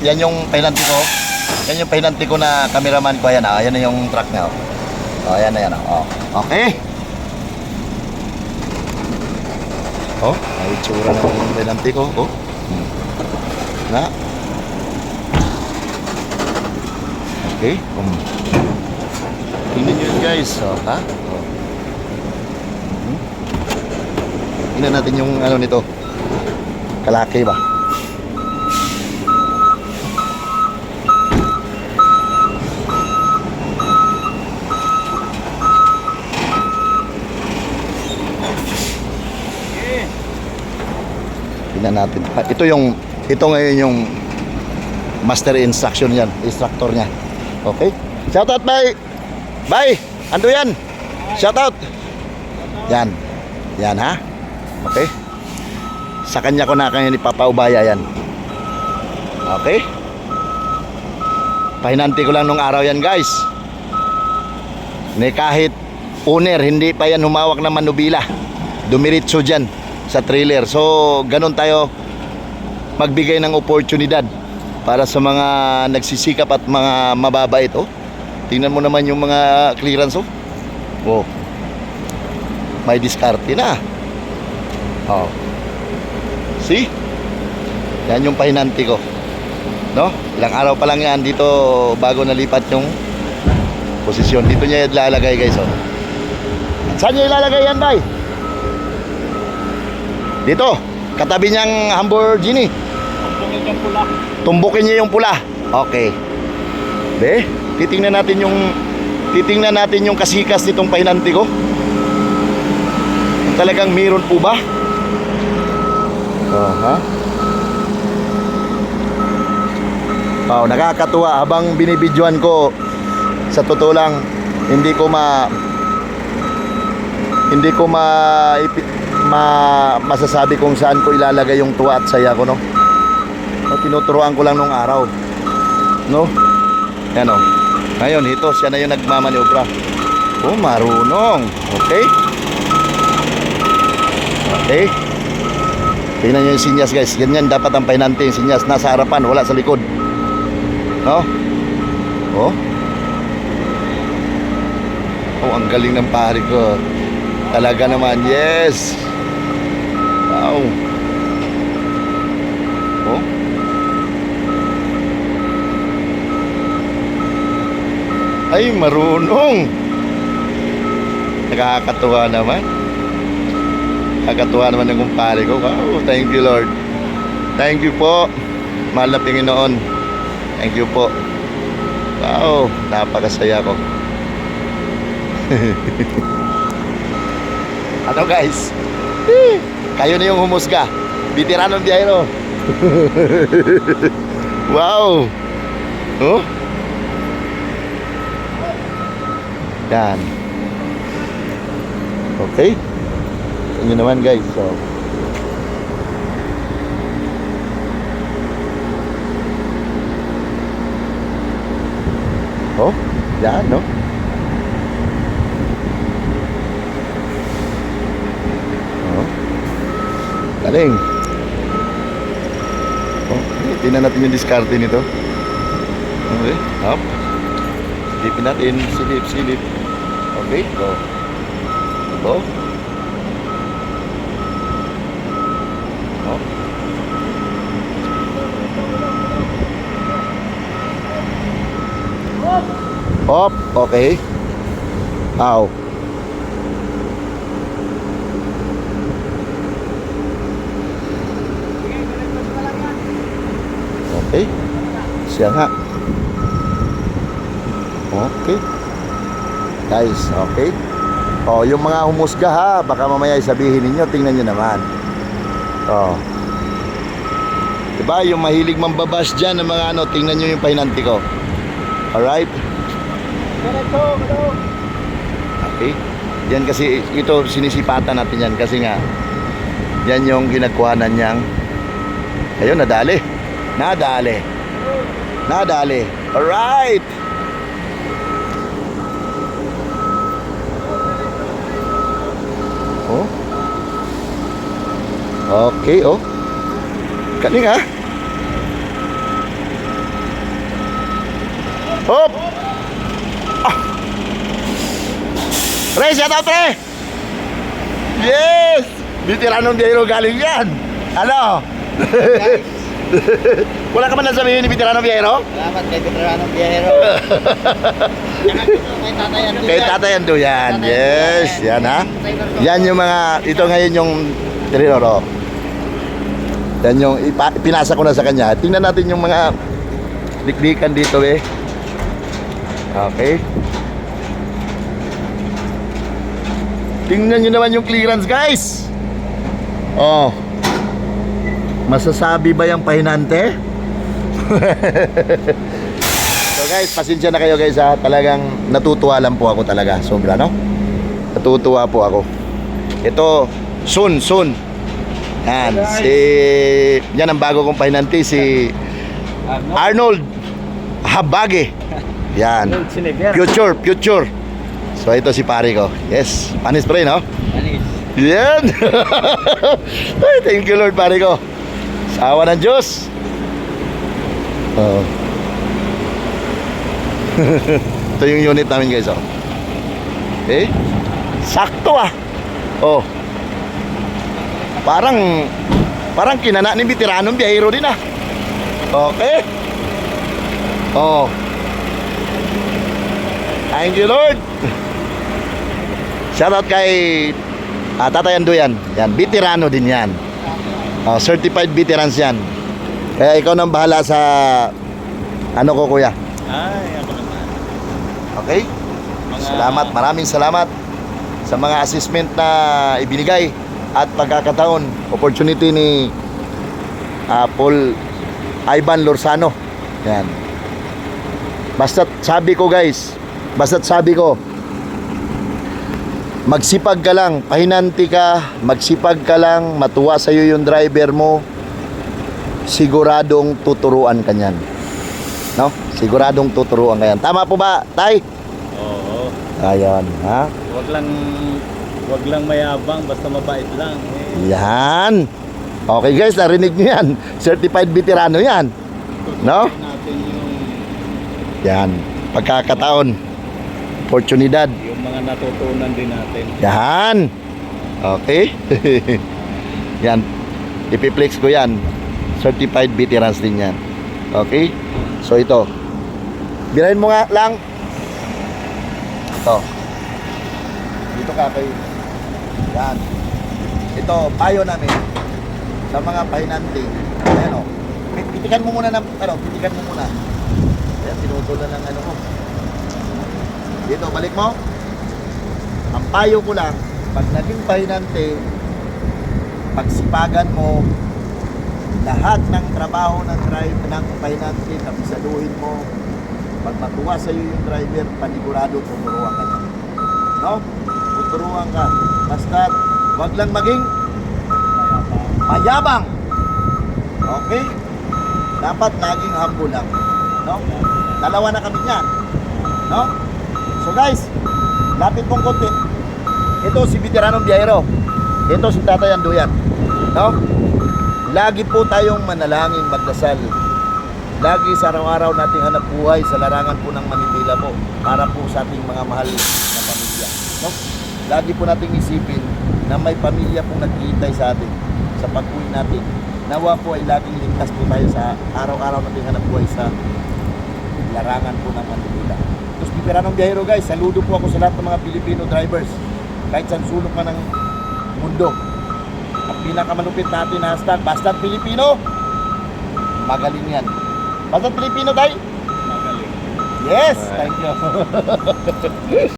yan yung pahinanti ko. Yan yung pahinanti ko na cameraman ko. Ayan, ah. Ayan na yung truck niya. Oh, oh ayan na yan. Oh. Okay. Oh, may itsura na yung pahinanti ko. Oh. Hmm. Na. Okay. Um. Tingnan nyo yun guys. Oh, ha? Oh. Tingnan natin yung ano nito. Kalaki ba? Tingnan natin. Ah, Ito yung ito ngayon yung master instruction niyan, instructor niya. Okay? Shout out bye. Bye. Ando yan. Shout out. Yan. Yan ha. Okay? Sa kanya ko na kanya ni Papa yan. Okay? Pahinanti ko lang nung araw yan guys. Ni kahit owner, hindi pa yan humawak ng manubila. Dumiritso dyan sa trailer. So, ganun tayo magbigay ng oportunidad para sa mga nagsisikap at mga mababait. Oh, tingnan mo naman yung mga clearance. Oh, oh. may diskarte na. Oh. See? Yan yung pahinanti ko. No? Ilang araw pa lang yan dito bago nalipat yung posisyon. Dito niya ilalagay guys. Oh. Saan niya ilalagay yan, bay? Dito. Katabi niyang Lamborghini. Tumingin yung pula. Tumbukin niya yung pula. Okay. Be, titingnan natin yung titingnan natin yung kasikas nitong pahinanti ko. Talagang meron po ba? Oh, ha? Wow, nakakatuwa habang binibidyoan ko sa totoo lang hindi ko ma hindi ko ma, ma masasabi kung saan ko ilalagay yung tuwa at saya ko no. O, tinuturuan ko lang nung araw. No? Yan o. Ngayon, ito, siya na yung nagmamaniobra. Oh, marunong. Okay? Okay? Tingnan nyo yung sinyas, guys. Ganyan dapat ang pahinante yung sinyas. Nasa harapan, wala sa likod. No? Oh? Oh, ang galing ng pare ko. Talaga naman, yes! Wow! Oh? Ay, marunong. Nakakatuwa naman. Nakakatuwa naman ng kumpare ko. Wow, thank you Lord. Thank you po. Mahal na Panginoon. Thank you po. Wow, napakasaya ko. ano guys? Kayo na yung humusga. Veteranong biyahero. wow. Oh? Yan. Okay. Inyo naman guys. So, Oh, yan, no? Galing. Oh, tingnan natin yung diskarte nito. Okay, up. Silipin natin, silip, silip. Okay, go. Go. Oh. Op, okay. Ow. Okay. Siya nga. Okay. Guys, okay. Oh, yung mga humusga ha, baka mamaya sabihin ninyo, tingnan nyo naman. Oh. Diba, yung mahilig mambabash dyan ng mga ano, tingnan nyo yung pahinanti ko. Diretso, hello. Okay? Yan kasi, ito sinisipatan natin yan kasi nga, yan yung ginagkuhanan niyang, ayun, nadali. Nadali. Nadali. Alright! Oh. Okay, oh. Kaling ah. Hop! Ah. Pre, shout out, pre! Yes! Veteranong biyahero galing yan. Ano? Wala ka man na sabihin ni Veteranong biyahero? Salamat kay Veteranong Biyahero. Kay Tatay Ando Kay Tatay Ando yan. Yes, yan ha. Yan yung mga, ito ngayon yung Trinoro. Yan yung, ipa, pinasa ko na sa kanya. Tingnan natin yung mga dikdikan dito eh. Okay. Tingnan nyo naman yung clearance guys. Oh. Masasabi ba yung pahinante? So guys, pasensya na kayo guys ha. Talagang natutuwa lang po ako talaga. Sobra no? Natutuwa po ako. Ito, soon, soon. Yan, si... Yan ang bago kong pahinanti, si? Arnold Habage. Yan. Future, future. So ito si pare ko. Yes, panis pre no? Anis. Yan. Thank you Lord pare ko. Awa ng Diyos. Oo. Ito yung unit namin guys oh. Okay? Sakto ah. Oh. Parang parang kinana ni veteranong biyahero din ah. Okay? Oh. Thank you Lord. Shoutout kay ah, Tatay Ando yan. Veterano din yan. Oh, certified veterans yan. Kaya ikaw nang bahala sa ano ko kuya. Ay, ako naman. Okay? Mga- Salamat, maraming salamat sa mga assessment na ibinigay at pagkakataon, opportunity ni ah, Paul Ivan Lorsano. Yan. Basta't sabi ko guys, basta't sabi ko, magsipag ka lang, pahinanti ka, magsipag ka lang, matuwa sa iyo yung driver mo, siguradong tuturuan ka niyan. No? Siguradong tuturuan ka yan. Tama po ba, Tay? Oo. Ayan, ha? Wag lang wag lang mayabang basta mabait lang. Eh, Yan. Okay guys, narinig niyo yan. Certified veterano yan. No? natin yung Yan. Pagkakataon. Oportunidad. yung mga natutunan din natin. Yan. Okay? yan. Ipiplex ko yan. Certified veterans din yan. Okay? So ito. Birahin mo nga lang. Ito. Dito ka kay. Yan. Ito, payo namin sa mga pahinanti. Ayan o. Pitikan mo muna ng, ano, pitikan mo muna. Ayan, tinutulan ng ano ko. Dito, balik mo. Ang payo ko lang, pag naging pahinante, pagsipagan mo, lahat ng trabaho ng drive ng pahinante, kapisaluhin mo, pag matuwa sa iyo yung driver, panigurado tuturuan ka niya. No? Tuturuan ka. Basta, wag lang maging mayabang. Okay? Dapat laging humble lang. No? Dalawa na kami niyan. No? So guys, lapit mong konti. Ito si Veteranong Biyahero. Ito si Tatay Anduyan. No? Lagi po tayong manalangin, magdasal. Lagi sa araw-araw nating hanap buhay sa larangan po ng Manila po para po sa ating mga mahal na pamilya. No? Lagi po nating isipin na may pamilya pong naghihintay sa atin sa pag-uwi natin. Nawa po ay laging ligtas po tayo sa araw-araw nating hanap buhay sa larangan po ng Manila. Piperanong Biyahero guys, saludo po ako sa lahat ng mga Filipino drivers. Kahit saan sulok ka ng mundo. Ang pinakamalupit natin na hashtag, basta Pilipino, magaling yan. Basta Pilipino tayo? Magaling. Yes, thank you.